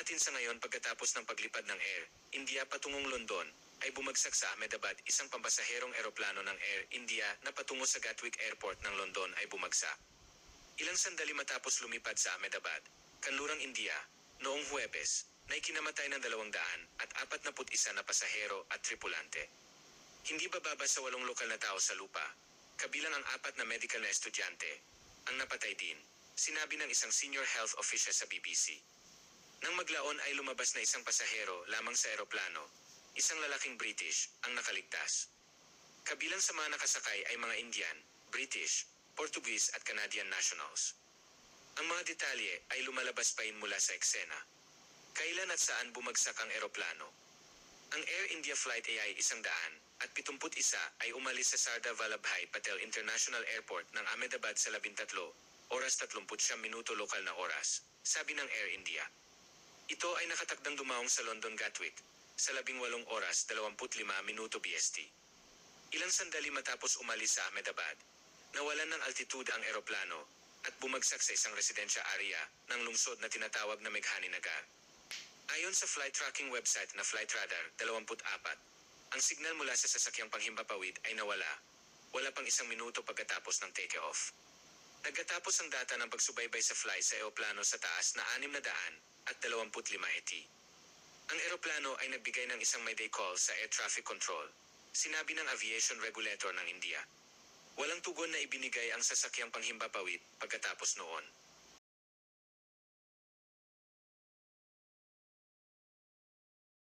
natin sa ngayon pagkatapos ng paglipad ng Air India patungong London ay bumagsak sa Ahmedabad isang pambasaherong eroplano ng Air India na patungo sa Gatwick Airport ng London ay bumagsak. Ilang sandali matapos lumipad sa Ahmedabad, Kanlurang India, noong Huwebes, na ikinamatay ng dalawang daan at apat na isa na pasahero at tripulante. Hindi bababa sa walong lokal na tao sa lupa, kabilang ang apat na medical na estudyante, ang napatay din, sinabi ng isang senior health official sa BBC. Nang maglaon ay lumabas na isang pasahero lamang sa eroplano, isang lalaking British ang nakaligtas. Kabilang sa mga nakasakay ay mga Indian, British, Portuguese at Canadian nationals. Ang mga detalye ay lumalabas pa mula sa eksena. Kailan at saan bumagsak ang eroplano? Ang Air India Flight AI isang daan at 71 ay umalis sa Sardar Vallabhai Patel International Airport ng Ahmedabad sa 13, oras 30 minuto lokal na oras, sabi ng Air India. Ito ay nakatakdang dumaong sa London Gatwick sa 18 oras 25 minuto BST. Ilang sandali matapos umalis sa Ahmedabad, nawalan ng altitude ang eroplano at bumagsak sa isang residensya area ng lungsod na tinatawag na Meghani Nagar. Ayon sa flight tracking website na Flightradar 24, ang signal mula sa sasakyang panghimpapawid ay nawala, wala pang isang minuto pagkatapos ng take-off. Nagkatapos ang data ng pagsubaybay sa fly sa eoplano sa taas na 600 at 25 eti. Ang eroplano ay nagbigay ng isang mayday call sa air traffic control, sinabi ng aviation regulator ng India. Walang tugon na ibinigay ang sasakyang panghimpapawid pagkatapos noon.